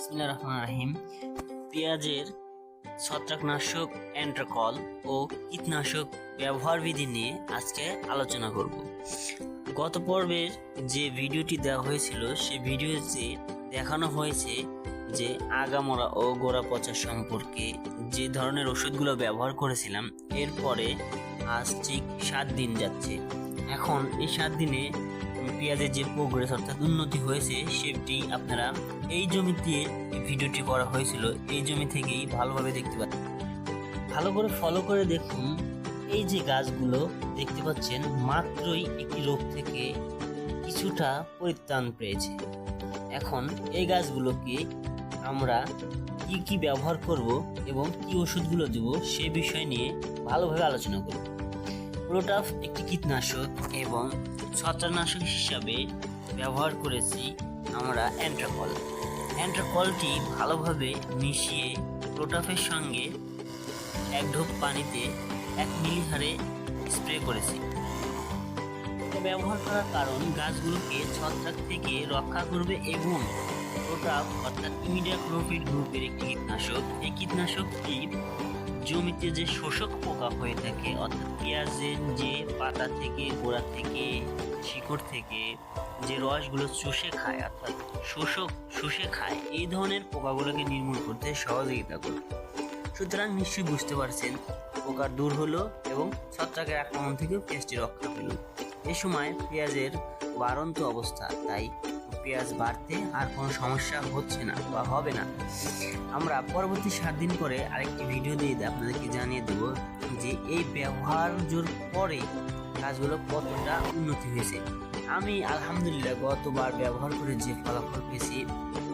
রহিম। পেঁয়াজের ছত্রাকনাশক অ্যান্ট্রাকল ও কীটনাশক ব্যবহার বিধি নিয়ে আজকে আলোচনা করব। গত পর্বের যে ভিডিওটি দেওয়া হয়েছিল, সে ভিডিওতে দেখানো হয়েছে যে আগামরা ও গোড়া পচা সম্পর্কে যে ধরনের ওষুধগুলো ব্যবহার করেছিলাম, এরপরে আজ ঠিক সাত দিন যাচ্ছে। এখন এই সাত দিনে পেঁয়াজের যে প্রোগ্রেস অর্থাৎ উন্নতি হয়েছে, সেটি আপনারা এই জমি দিয়ে ভিডিওটি করা হয়েছিল। এই জমি থেকেই ভালোভাবে দেখতে পাচ্ছেন। ভালো করে ফলো করে দেখুন। এই যে গাছগুলো দেখতে পাচ্ছেন, মাত্রই একটি রোগ থেকে কিছুটা পরিত্রাণ পেয়েছে। এখন এই গাছগুলোকে আমরা কি কি ব্যবহার করব এবং কি ওষুধগুলো দেব, সে বিষয় নিয়ে ভালোভাবে আলোচনা করব। প্রোটাফ একটি কীটনাশক এবং ছত্রাকনাশক হিসাবে ব্যবহার করেছি আমরা অ্যান্ট্রাকল। অ্যান্ট্রাকলটি ভালোভাবে মিশিয়ে প্রোটাফের সঙ্গে এক ঢোক পানিতে এক মিলি হারে স্প্রে করেছি। এটা ব্যবহার করার কারণ গাছগুলোকে ছত্রাক থেকে রক্ষা করবে এবং প্রোটাফ অর্থাৎ ইমিডিয়াক্লোপিড গ্রুপের একটি কীটনাশক। এই কীটনাশকটি জমিতে যে শোষক পোকা হয়ে থাকে, অর্থাৎ পেঁয়াজের যে পাতা থেকে, গোড়া থেকে, শিকড় থেকে যে রসগুলো চুষে খায়, অর্থাৎ শোষক শুষে খায়, এই ধরনের পোকাগুলোকে নির্মূল করতে সহযোগিতা করবে। সুতরাং নিশ্চয়ই বুঝতে পারছেন, পোকা দূর হলো এবং ছত্রাকের আক্রমণ থেকেও পেঁয়াজটি রক্ষা পেল। এ সময় পেঁয়াজের বাড়ন্ত অবস্থা, তাই পেঁয়াজ বাড়তে আর কোনো সমস্যা হচ্ছে না বা হবে না। আমরা পরবর্তী সাত দিন পরে আরেকটি ভিডিও দিয়ে আপনাদেরকে জানিয়ে দেব যে এই ব্যবহারের পরে কাজগুলো কতটা উন্নতি হয়েছে। আমি আলহামদুলিল্লাহ গতবার ব্যবহার করে যে ফলাফল পেয়েছি,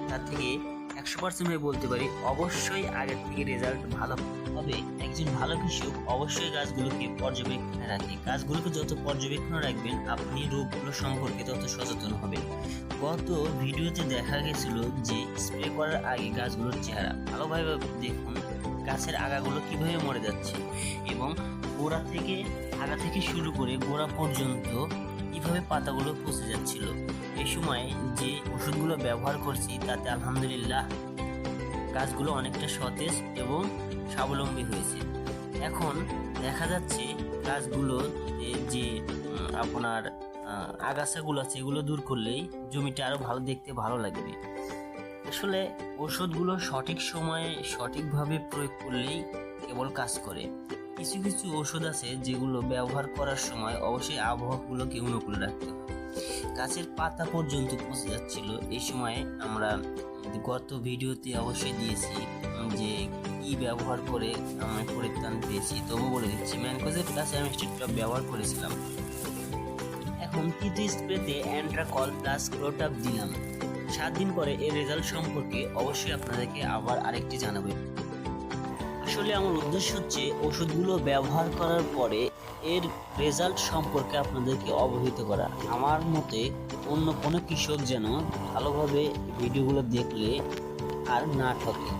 তার থেকে একশো পার্সেন্ট বলতে পারি, অবশ্যই আগের থেকে রেজাল্ট ভালো হবে। একজন ভালো কৃষক অবশ্যই গাছগুলোকে পর্যবেক্ষণে রাখে গাছগুলোকে যত পর্যবেক্ষণে রাখবেন, আপনি রোগগুলো সম্পর্কে তত সচেতন হবেন। গত ভিডিওতে দেখা গেছিল যে স্প্রে করার আগে গাছগুলোর চেহারা, ভালোভাবে দেখুন, গাছের আগাগুলো কীভাবে মরে যাচ্ছে এবং গোড়া থেকে, আগা থেকে শুরু করে গোড়া পর্যন্ত কীভাবে পাতাগুলো পচে যাচ্ছিল। এই সময় যে ওষুধগুলো ব্যবহার করছি তাতে আলহামদুলিল্লাহ গাছগুলো অনেকটা সতেজ এবং স্বাবলম্বী হয়েছে। এখন দেখা যাচ্ছে গাছগুলো যে আপনার আগাছাগুলো আছে এগুলো দূর করলেই জমিটা আরও ভালো দেখতে ভালো লাগবে। আসলে ওষুধগুলো সঠিক সময়ে সঠিকভাবে প্রয়োগ করলেই কেবল কাজ করে। কিছু কিছু ওষুধ আছে যেগুলো ব্যবহার করার সময় অবশ্যই আবহাওয়াগুলোকে অনুকূলে রাখতে হবে। গাছের পাতা পর্যন্ত পচে যাচ্ছিল। এই সময় আমরা গত ভিডিওতে অবশ্যই দিয়েছি যে কি ব্যবহার করে আমি পরিত্রাণ পেয়েছি। তবু বলে দিচ্ছি, ম্যানকোজের প্লাস অ্যামিস্টিকটপ ব্যবহার করেছিলাম। এখন তৃতীয় স্প্রেতে অ্যান্ট্রাকল প্লাস ক্লোটাপ দিলাম। সাত দিন পরে এর রেজাল্ট সম্পর্কে অবশ্যই আপনাদেরকে আবার আরেকটি জানাব। আসলে আমার উদ্দেশ্য হচ্ছে ওষুধগুলো ব্যবহার করার পরে এর রেজাল্ট সম্পর্কে আপনাদেরকে অবহিত করা। আমার মতে অন্য কোনো কৃষক যেন ভালোভাবে ভিডিওগুলো দেখলে আর না ঠকে।